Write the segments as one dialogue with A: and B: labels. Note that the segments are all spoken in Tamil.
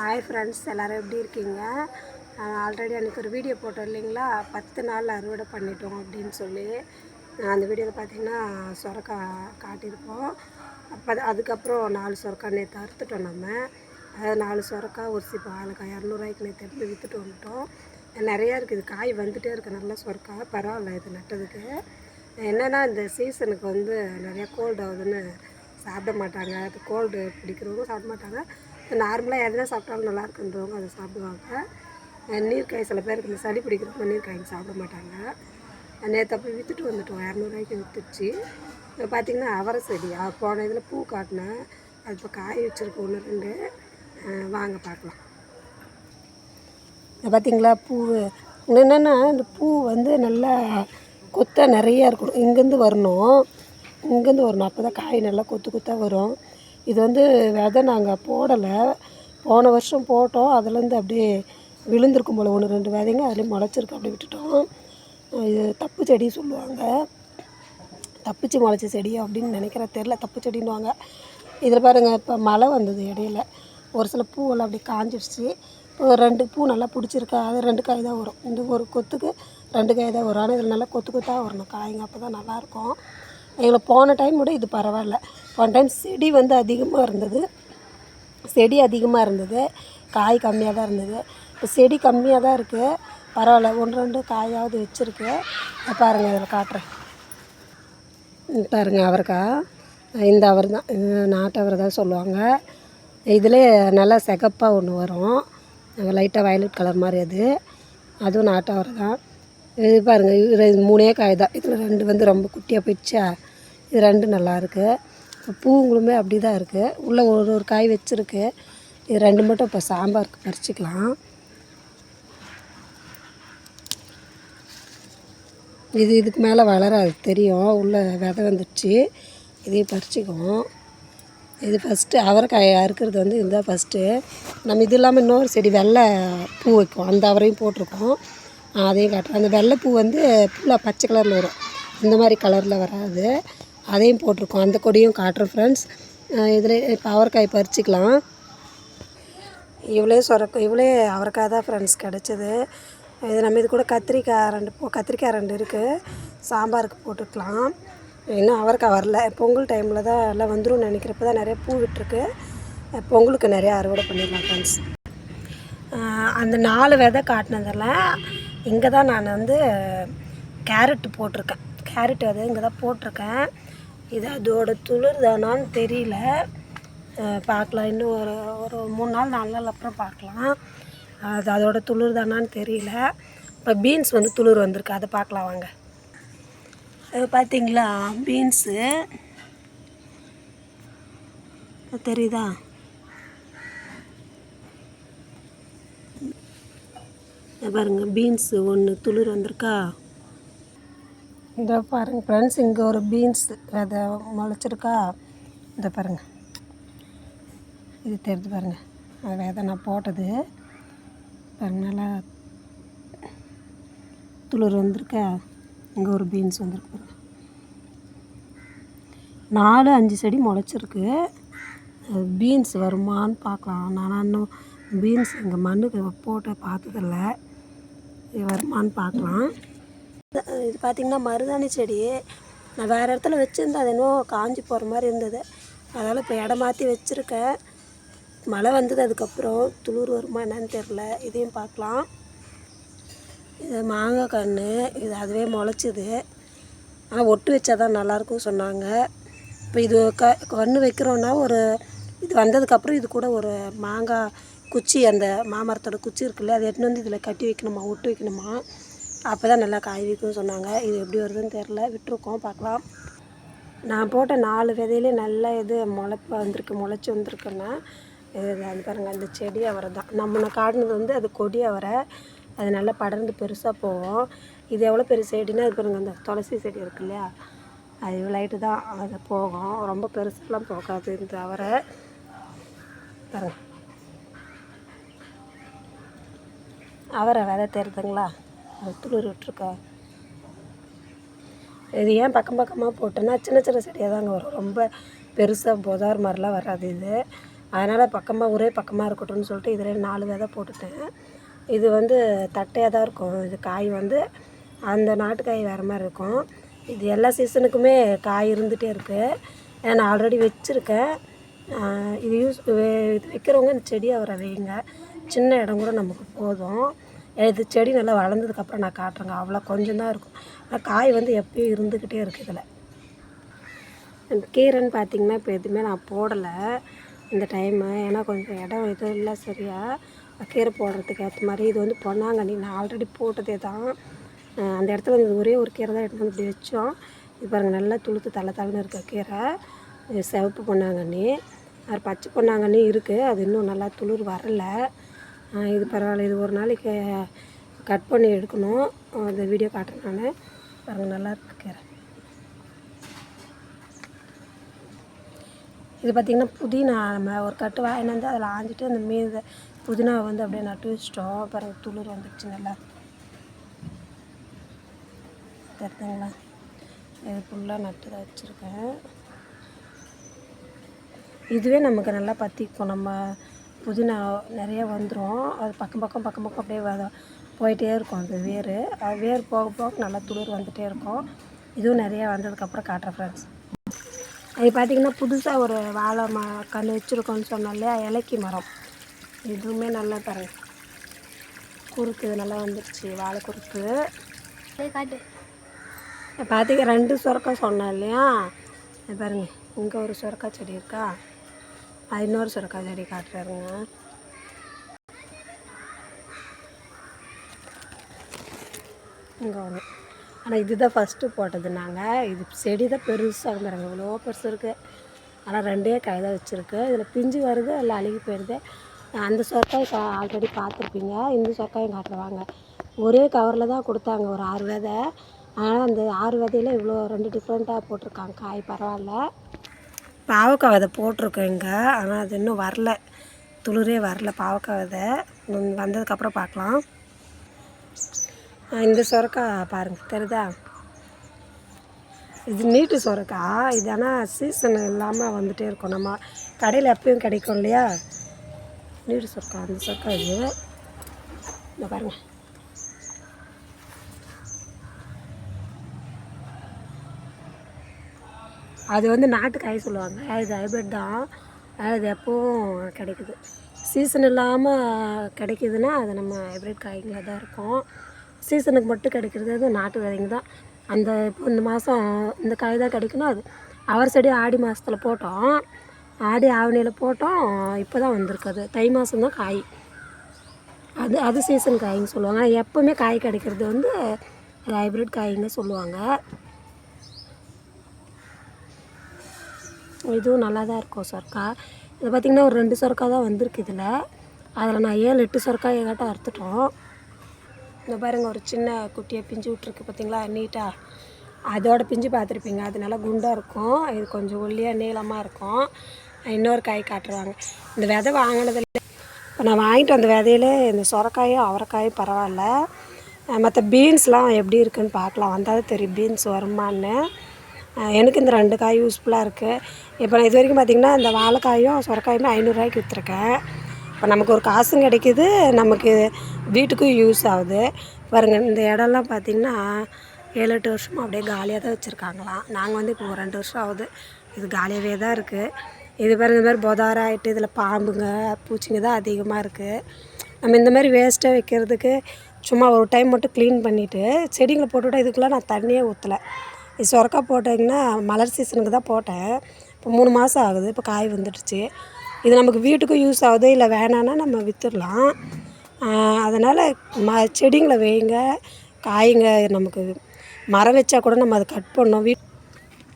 A: ஹாய் ஃப்ரெண்ட்ஸ் எல்லோரும் எப்படி இருக்கீங்க? ஆல்ரெடி அன்றைக்கி ஒரு வீடியோ போட்டோம் இல்லைங்களா? பத்து நாள் அறுவடை பண்ணிட்டோம் அப்படின்னு சொல்லி. அந்த வீடியோவில் பார்த்தீங்கன்னா சொரக்கா காட்டியிருப்போம். அப்போ அதுக்கப்புறம் நாலு சொரக்கா நேற்று அறுத்துட்டோம் நம்ம. அதாவது நாலு சொரக்கா ஒரு சிப்பா ஆளுக்காய் இரநூறுவாய்க்கு நேற்று எடுத்து விற்றுட்டு வந்துட்டோம். நிறையா இருக்குது காய் வந்துகிட்டே இருக்குது நல்லா சொரக்கா பரவாயில்ல இது நட்டதுக்கு. என்னென்னா இந்த சீசனுக்கு வந்து நிறையா கோல்டு ஆகுதுன்னு சாப்பிட மாட்டாங்க. அது கோல்டு பிடிக்கிறவங்க சாப்பிட மாட்டாங்க. நார்மலாக எதனா சாப்பிட்டாலும் நல்லா இருக்குன்றவங்க அதை சாப்பிடுவாங்க. நீர்க்காய் சில பேருக்கு இந்த சளி பிடிக்கிறவங்க நீர்க்காய் சாப்பிட மாட்டாங்க. நேற்று அப்போ விற்றுட்டு வந்துட்டோம். இரநூறுவாய்க்கு விற்றுச்சு இப்போ பார்த்திங்கன்னா அவரை செடி போன இதில் பூ காட்டினேன். அது இப்போ காய் வச்சுருக்கு. ஒன்று ரெண்டு. வாங்க பார்க்கலாம். பார்த்திங்களா பார்த்தீங்களா பூ? என்னென்னா இந்த பூ வந்து நல்லா கொத்தா நிறையா இருக்கணும் இங்கேருந்து வரணும். இங்கேருந்து வரணும். அப்போ தான் காய் நல்லா கொத்து கொத்தாக வரும். இது வந்து விதை நாங்கள் போடலை. போன வருஷம் போட்டோம். அதுலேருந்து அப்படியே விழுந்திருக்கும் போல் ஒன்று ரெண்டு விதைங்க அதுலேயும் முளைச்சிருக்கு. அப்படியே விட்டுட்டோம். இது தப்பு செடி சொல்லுவாங்க. தப்பிச்சு முளைச்ச செடி அப்படின்னு நினைக்கிற தெரில தப்பு செடின்னுவாங்க. இதில் பாருங்கள் இப்போ மழை வந்தது இடையில. ஒரு சில பூவெல்லாம் அப்படியே காஞ்சிடுச்சு இப்போ ஒரு ரெண்டு பூ நல்லா பிடிச்சிருக்கா. அது ரெண்டு காய் தான் வரும். இந்த ஒரு கொத்துக்கு ரெண்டு காய் தான் வரும். ஆனால் இதில் நல்லா கொத்து கொத்தாக வரணும் காய்ங்க அப்போ தான் நல்லாயிருக்கும் எங்களுக்கு போன டைம் விட இது பரவாயில்ல. ஒன் டைம் செடி வந்து அதிகமாக இருந்தது. செடி அதிகமாக இருந்தது. காய் கம்மியாக தான் இருந்தது. இப்போ செடி கம்மியாக தான் இருக்குது பரவாயில்ல. ஒன்று ரெண்டு காயாவது வச்சுருக்கு. பாருங்கள் இதில் காட்டுறேன். பாருங்கள் அவரைக்காய். இந்த அவர் தான். நாட்டு அவரை தான் சொல்லுவாங்க. இதில் நல்லா சிகப்பாக ஒன்று வரும். லைட்டாக வயலட் கலர் மாதிரி அது. அதுவும் நாட்டு அவரை தான். இது பாருங்கள் இது மூணே காய் தான். இதில் ரெண்டு வந்து ரொம்ப குட்டியாக போயிடுச்சா? இது ரெண்டு நல்லா இப்போ பூவுங்களுமே அப்படி தான் இருக்குது உள்ளே ஒரு ஒரு காய் வச்சுருக்கு. இது ரெண்டு மட்டும் இப்போ சாம்பாருக்கு பறிச்சிக்கலாம். இது இதுக்கு மேலே வளராது தெரியும். உள்ளே விதை வந்துடுச்சு இதையும் பறிச்சிக்குவோம். இது ஃபஸ்ட்டு அவரைக்காய் அறுக்கிறது வந்து இதுதான் ஃபஸ்ட்டு நம்ம இது இல்லாமல் இன்னொரு செடி வெள்ளை பூ வைக்கும். அந்த அவரையும் போட்டிருக்கோம். அதையும் காட்டுறேன். அந்த வெள்ளை பூ வந்து ஃபுல்லாக பச்சை கலரில் வரும். இந்த மாதிரி கலரில் வராது. அதையும் போட்டிருக்கோம். அந்த கொடியும் காட்டுறேன் ஃப்ரெண்ட்ஸ் இதில் இப்போ அவரைக்காய் பறிச்சிக்கலாம். இவ்வளோ சொரக்க இவ்வளோ அவரைக்காய் தான் ஃப்ரெண்ட்ஸ் கிடச்சிது. இது நம்ம இது கூட கத்திரிக்காய் ரெண்டு கத்திரிக்காய் ரெண்டு இருக்குது சாம்பாருக்கு போட்டுக்கலாம். இன்னும் அவரைக்காய் வரல. பொங்கல் டைமில் தான் எல்லாம் வந்துடும் நினைக்கிறப்ப தான் நிறைய பூ விட்டுருக்கு. பொங்கலுக்கு நிறையா அறுவடை பண்ணிடலாம் ஃப்ரெண்ட்ஸ் அந்த நாலு விதை காட்டினதில் இங்கே தான் நான் வந்து கேரட்டு போட்டிருக்கேன். கேரட் அது இங்கே தான் போட்டிருக்கேன். இது அதோட துளிர் தானான்னு தெரியல பார்க்கலாம். இன்னும் ஒரு ஒரு மூணு நாள் நாலு நாள் அப்புறம் பார்க்கலாம். அது அதோட துளிர் தானான்னு தெரியல. இப்போ பீன்ஸ் வந்து துளிர் வந்திருக்கு. அதை பார்க்கலாம் வாங்க. அது பார்த்தீங்களா பீன்ஸு தெரியுதா? இதை பாருங்க. பீன்ஸு ஒன்று துளிர் வந்திருக்கா? இந்த பாருங்கள் ஃப்ரெண்ட்ஸ் இங்கே ஒரு பீன்ஸ் விதை முளைச்சிருக்கா. இந்த பாருங்கள் இது தெரிஞ்சு பாருங்கள் அது விதை நான் போட்டது. பாருங்க நல்லா துளிர் வந்திருக்கா. இங்கே ஒரு பீன்ஸ் வந்திருக்கு பாருங்க. நாலு அஞ்சு செடி முளைச்சிருக்கு. பீன்ஸ் வருமான்னு பார்க்கலாம். நான் இன்னும் பீன்ஸ் இங்கே மண்ணுக்கு போட்டு பார்த்ததில்ல. இது வருமான்னு பார்க்கலாம். இது- பார்த்திங்கன்னா மருதாணி செடி. நான் வேறு இடத்துல வச்சுருந்தேன். அது என்னவோ காஞ்சி போகிற மாதிரி இருந்தது. அதனால் இப்போ இடம் மாற்றி வச்சுருக்கேன். மழை வந்தது அதுக்கப்புறம் துளிர் வருமா என்னன்னு தெரில இதையும் பார்க்கலாம். இது மாங்காய் கன்று. இது அதுவே முளைச்சிது. ஆனால் ஒட்டு வச்சா தான் நல்லாயிருக்கும் சொன்னாங்க. இப்போ இது க கன்று வைக்கிறோன்னா ஒரு இது வந்ததுக்கப்புறம் இது கூட ஒரு மாங்காய் குச்சி அந்த மாமரத்தோட குச்சி இருக்குல்ல அதை எடுத்துன்னு வந்து இதில் கட்டி வைக்கணுமா ஒட்டு வைக்கணுமா? அப்போ தான் நல்லா காய் வைக்கும்னு சொன்னாங்க. இது எப்படி வருதுன்னு தெரில விட்டுருக்கோம் பார்க்கலாம். நான் போட்ட நாலு விதையிலே நல்ல இது முளைப்பு வந்திருக்கு முளைச்சி வந்திருக்குன்னா இது அது பாருங்கள் அந்த செடி அவரை தான். நம்ம காட்டினது வந்து அது கொடி அவரை. அது நல்லா படர்ந்து பெருசாக போகும். இது எவ்வளோ பெரிய செடினா அது பாருங்கள் அந்த துளசி செடி இருக்கு இல்லையா? அது லைட்டு தான். அது போகும். ரொம்ப பெருசாலாம் போகாது இந்த அவரை. பாருங்கள் அவரை விதை தெரியுதுங்களா? துளிர் விட்டுருக்கா இது ஏன் பக்கம் பக்கமாக போட்டேன்னா சின்ன சின்ன செடியாக தாங்க வரும். ரொம்ப பெருசாக புதார் மாதிரிலாம் வராது இது. அதனால் பக்கமாக ஒரே பக்கமாக இருக்கட்டும்னு சொல்லிட்டு இதில் நாலு விதை போட்டுட்டேன். இது வந்து தட்டையாக தான் இருக்கும். இது காய் வந்து அந்த நாட்டுக்காய் வேறு மாதிரி இருக்கும். இது எல்லா சீசனுக்குமே காய் இருந்துகிட்டே இருக்குது நான் ஆல்ரெடி வச்சுருக்கேன். இது யூஸ் இது வைக்கிறவங்க இந்த செடியாக அவரை வைங்க. சின்ன இடம் கூட நமக்கு போதும். இது செடி நல்லா வளர்ந்ததுக்கப்புறம் நான் காட்டுறேங்க. அவ்வளோ கொஞ்சம் தான் இருக்கும். ஆனால் காய் வந்து எப்பயும் இருந்துக்கிட்டே இருக்குது இதில். கீரைன்னு பார்த்தீங்கன்னா இப்போ எதுவுமே நான் போடலை இந்த டைமு ஏன்னா கொஞ்சம் இடம் எதுவும் இல்லை சரியாக கீரை போடுறதுக்கு ஏற்ற மாதிரி இது வந்து பொன்னாங்கண்ணி நான் ஆல்ரெடி போட்டதே தான். அந்த இடத்துல வந்து ஒரே ஒரு கீரை தான் எடுத்து வந்து இப்படி வச்சோம். இது பாருங்கள் நல்லா துளுத்து தலை தலைன்னு இருக்க கீரை. சிவப்பு பொன்னாங்கண்ணி. அது பச்சை பொன்னாங்கண்ணி இருக்குது அது இன்னும் நல்லா துளிர் வரலை. இது பரவாயில்ல. இது ஒரு நாளைக்கு கட் பண்ணி எடுக்கணும். அந்த வீடியோ காட்டுறேன் நான் பாருங்கள் நல்லா இருக்கிறேன் இது பார்த்திங்கன்னா புதினா நம்ம ஒரு கட்டு வாங்கிட்டு வந்து அதில் ஆஞ்சிட்டு அந்த மீது புதினாவை வந்து அப்படியே நட்டு வச்சிட்டோம். பாருங்க துளிர் வந்துடுச்சு நல்லா. தெரியுதுங்களா? இது ஃபுல்லாக நட்டு தான் வச்சுருக்கேன். இதுவே நமக்கு நல்லா பற்றிக்கும் நம்ம புதினா நிறைய வந்துடும் அது பக்கம் பக்கம் பக்கம் பக்கம் அப்படியே வ- போயிட்டே இருக்கும் அந்த வேர். அது வேர் போக போக நல்லா துளிர் வந்துகிட்டே இருக்கும். இதுவும் நிறைய வந்ததுக்கப்புறம் காட்டுறேன் ஃப்ரெண்ட்ஸ் அது பார்த்திங்கன்னா புதுசாக ஒரு வாழை ம கன்று வச்சுருக்கோன்னு இல்லையா? இலக்கி மரம். இதுவுமே நல்லா பாருங்க. குறுக்கு நல்லா வந்துருச்சு வாழை குறுக்கு.
B: காட்டு.
A: பார்த்திங்க ரெண்டு சுரக்காய் சொன்னேன் இல்லையா? பாருங்க இங்கே ஒரு சுரக்காய் செடி இருக்கா? அது இன்னொரு சுரக்காய் செடி காட்டுறாருங்க. இங்கே ஒன்று ஆனால் இதுதான் ஃபஸ்ட்டு போட்டது நாங்கள் இது செடி தான் பெருசாக பாருங்க. இவ்வளோ பெருசு இருக்குது ஆனால் ரெண்டே காய் தான் வச்சுருக்கு. இதில் பிஞ்சு வருது இல்லை அழுகி போயிடுது அந்த சொற்காய் ஆல்ரெடி பார்த்துருப்பீங்க. இந்த சொற்காயும் காட்டுருவாங்க ஒரே கவரில் தான் கொடுத்தாங்க ஒரு ஆறு விதை. ஆனால் அந்த ஆறு விதையில இவ்வளோ ரெண்டு டிஃப்ரெண்ட்டாக போட்டிருக்காங்க. காய் பரவாயில்ல. பாவக்காய் விதை போட்டிருக்கோம் இங்கே ஆனால் அது இன்னும் வரல. துளிரே வரல பாவக்காய் விதை. வந்ததுக்கப்புறம் பார்க்கலாம். இந்த சொரக்காய் பாருங்கள் தெரியுதா? இது நீட்டு சொரக்காய். இது ஆனால் சீசன் இல்லாமல் வந்துகிட்டே இருக்கும். நம்ம கடையில் எப்பயும் கிடைக்கும் இல்லையா? நீட்டு சொரக்காய் அந்த சொரக்காய் இது. இந்த பாருங்கள் அது வந்து நாட்டு காய் சொல்லுவாங்க. இது ஹைபிரிட் தான். அது எப்போவும் கிடைக்குது. சீசன் இல்லாமல் கிடைக்குதுன்னா அது நம்ம ஹைபிரிட் காய்களாக தான் இருக்கும். சீசனுக்கு மட்டும் கிடைக்கிறது அது நாட்டு விதைங்க தான். அந்த இப்போ இந்த மாதம் இந்த காய் தான் கிடைக்கணும் அது. அவர் செடி ஆடி மாதத்தில் போட்டோம். ஆடி ஆவணியில் போட்டோம். இப்போ தான் வந்திருக்கு அது தை மாதம் தான் காய். அது அது சீசன் காய்ன்னு சொல்லுவாங்க. ஆனால் எப்போவுமே காய் கிடைக்கிறது வந்து அது ஹைப்ரிட் காய்ங்க சொல்லுவாங்க. இதுவும் நல்லா தான் இருக்கும் சொரக்கா. இது பார்த்திங்கன்னா ஒரு ரெண்டு சொரக்கா தான் வந்திருக்கு இதில். அதில் நான் ஏழு எட்டு சொர்க்கா எங்கிட்ட அறுத்துட்டோம். இந்த பாருங்க ஒரு சின்ன குட்டியை பிஞ்சு விட்ருக்கு பார்த்தீங்களா நீட்டாக அதோட பிஞ்சு பார்த்துருப்பீங்க. அது நல்லா குண்டாக இருக்கும். இது கொஞ்சம் ஒல்லியாக நீளமாக இருக்கும். இன்னொரு காய் காட்டுருவாங்க இந்த விதை வாங்கினதில் இப்போ நான் வாங்கிட்டு வந்த விதையிலே இந்த சொரக்காயும் அவரைக்காயும் பரவாயில்ல. மற்ற பீன்ஸ்லாம் எப்படி இருக்குன்னு பார்க்கலாம். வந்தால் தெரியும் பீன்ஸ் வருமான்னு. எனக்கு இந்த ரெண்டு காய் யூஸ்ஃபுல்லாக இருக்குது இப்போ நான் இது வரைக்கும் பார்த்திங்கன்னா இந்த வாழைக்காயும் சொரக்காயுமே ஐநூறுரூவாய்க்கு விற்றுருக்கேன் இப்போ நமக்கு ஒரு காசும் கிடைக்கிது நமக்கு வீட்டுக்கும் யூஸ் ஆகுது. பாருங்கள் இந்த இடம்லாம் பார்த்திங்கன்னா ஏழு எட்டு வருஷமாக அப்படியே காலியாக தான் வச்சுருக்காங்களாம். நாங்கள் வந்து இப்போ ஒரு ரெண்டு வருஷம் ஆகுது. இது காலியாகவே தான் இருக்குது இது பாருங்கள் இந்த மாதிரி பொதாரம் ஆகிட்டு இதில் பாம்புங்க பூச்சிங்க தான் அதிகமாக இருக்குது நம்ம இந்த மாதிரி வேஸ்ட்டாக வைக்கிறதுக்கு சும்மா ஒரு டைம் மட்டும் க்ளீன் பண்ணிவிட்டு செடிங்களை போட்டுவிட்டா இதுக்கெல்லாம் நான் தண்ணியே ஊற்றலை இது சொரக்கா போட்டிங்கன்னா மலர் சீசனுக்கு தான் போட்டேன். இப்போ மூணு மாதம் ஆகுது இப்போ காய் வந்துடுச்சு. இது நமக்கு வீட்டுக்கும் யூஸ் ஆகுது இல்லை வேணான்னா நம்ம விற்றுடலாம் அதனால் ம செடிங்களை வைங்க காய்ங்க நமக்கு மரம் வச்சா கூட நம்ம அதை கட் பண்ணோம். வீட்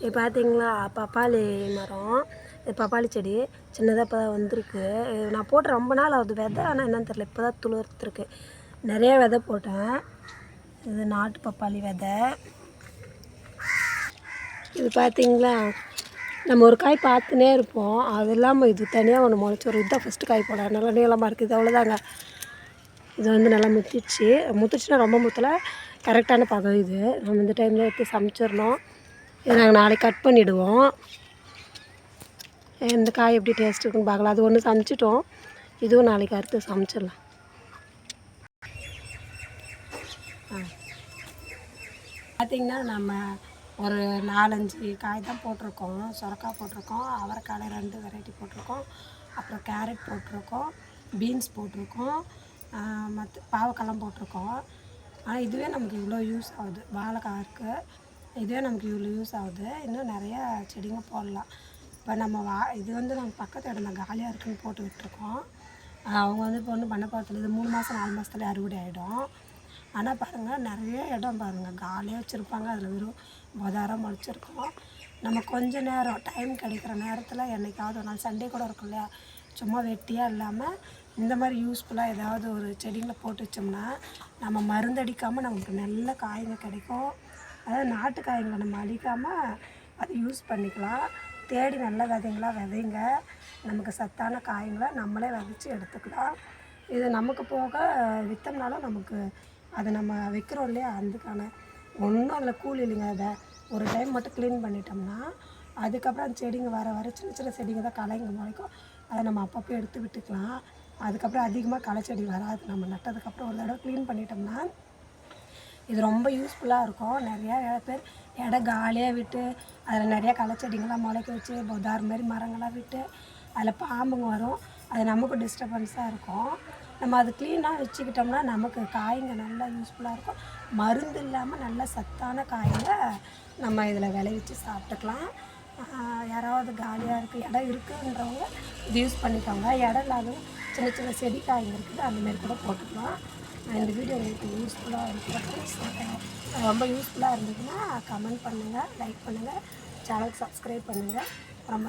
A: இது பார்த்தீங்களா பப்பாளி மரம். இது பப்பாளி செடி. சின்னதாக இப்போ தான் வந்திருக்கு. நான் போட்டு ரொம்ப நாள் ஆகுது விதை ஆனால் என்னன்னு தெரியல. இப்போ தான் துளிர்த்துருக்கு. நிறைய விதை போட்டேன். இது நாட்டு பப்பாளி விதை. இது பார்த்தீங்களா நம்ம ஒரு காய் பார்த்துனே இருப்போம். அது இல்லாமல் இது தனியாக ஒன்று முளைச்சி வரும். இதுதான் ஃபஸ்ட்டு காய் போட. நல்லா நீளமாக இருக்குது. இது அவ்வளோதாங்க இது வந்து நல்லா முத்திச்சு. முத்திச்சுன்னா ரொம்ப முத்தலை. கரெக்டான பதம் இது. நம்ம இந்த டைமில் எடுத்து சமைச்சிடணும். இதை நாங்கள் நாளைக்கு கட் பண்ணிவிடுவோம் இந்த காய் எப்படி டேஸ்ட் இருக்குன்னு பார்க்கலாம். அது ஒன்று சமைச்சிட்டோம். இதுவும் நாளைக்கு அறுத்து சமைச்சிடலாம். ஆ. பார்த்திங்கன்னா நம்ம ஒரு நாலஞ்சு காய் தான் போட்டிருக்கோம். சுரக்காய் போட்டிருக்கோம். அவரைக்காய் ரெண்டு வெரைட்டி போட்டிருக்கோம். அப்புறம் கேரட் போட்டிருக்கோம். பீன்ஸ் போட்டிருக்கோம். மற்ற பாவக்காய்லாம் போட்டிருக்கோம். ஆனால் இதுவே நமக்கு இவ்வளோ யூஸ் ஆகுது. வாழைக்காய் இருக்குது இதுவே நமக்கு இவ்வளோ யூஸ் ஆகுது. இன்னும் நிறையா செடிங்க போடலாம். இப்போ நம்ம வா இது வந்து நம்ம பக்கத்து இடம் தான் காலியாக இருக்குன்னு போட்டு விட்டுருக்கோம். அவங்க வந்து இப்போ ஒன்றும் பண்ண போகிறதில்ல இது மூணு மாதம் நாலு மாதத்துல அறுவடை ஆகிடும் ஆனால் பாருங்கள் நிறைய இடம் பாருங்கள் காலியாக வச்சுருப்பாங்க. அதில் வெறும் மொதாரம் முளைச்சிருக்கோம் நம்ம கொஞ்ச நேரம் டைம் கிடைக்கிற நேரத்தில் என்னைக்காவது ஒரு நாள் சண்டே கூட இருக்கும் இல்லையா? சும்மா வெட்டியாக இல்லாமல் இந்த மாதிரி யூஸ்ஃபுல்லாக ஏதாவது ஒரு செடிங்களை போட்டு வச்சோம்னா நம்ம மருந்தடிக்காமல் நமக்கு நல்ல காய்ங்க கிடைக்கும். அதாவது நாட்டு காய்களை நம்ம அழிக்காமல் அதை யூஸ் பண்ணிக்கலாம். தேடி நல்ல விதைங்களா விதைங்க. நமக்கு சத்தான காய்ங்களை நம்மளே விதைச்சி எடுத்துக்கலாம். இது நமக்கு போக விற்றோம்னாலும் நமக்கு அதை நம்ம வைக்கிறோம் இல்லையா? அதுக்கான ஒன்றும் அதில் கூலி இல்லைங்க அதை. ஒரு டைம் மட்டும் க்ளீன் பண்ணிட்டோம்னா அதுக்கப்புறம் அந்த செடிங்க வர வர சின்ன சின்ன செடிங்க தான் களைங்க முளைக்கும். அதை நம்ம அப்பப்போ எடுத்து விட்டுக்கலாம். அதுக்கப்புறம் அதிகமாக களை செடி வராது. நம்ம நட்டதுக்கப்புறம் ஒரு தடவை க்ளீன் பண்ணிட்டோம்னா இது ரொம்ப யூஸ்ஃபுல்லாக இருக்கும். நிறையா பேர் இடம் காலியாக விட்டு அதில் நிறையா களைச்செடிங்களாம் முளைக்க வச்சு புதார் மாதிரி மரங்கள்லாம் விட்டு அதில் பாம்புங்க வரும். அது நமக்கு டிஸ்டர்பன்ஸாக இருக்கும். நம்ம அது க்ளீனாக வச்சுக்கிட்டோம்னா நமக்கு காய்ங்க நல்லா யூஸ்ஃபுல்லாக இருக்கும். மருந்து இல்லாமல் நல்ல சத்தான காய்ங்க நம்ம இதில் விளைவிச்சு சாப்பிட்டுக்கலாம். யாராவது காலியாக இருக்குது இடம் இருக்குன்றவங்க இது யூஸ் பண்ணிக்கோங்க. இடம் இல்லாதவங்க சின்ன சின்ன செடி காய்ங்க இருக்குது அந்தமாரி கூட போட்டுக்கலாம். இந்த வீடியோ உங்களுக்கு யூஸ்ஃபுல்லாக இருக்கிறது ரொம்ப யூஸ்ஃபுல்லாக இருந்ததுன்னா கமெண்ட் பண்ணுங்கள் லைக் பண்ணுங்கள் சேனல் சப்ஸ்கிரைப் பண்ணுங்கள் ரொம்ப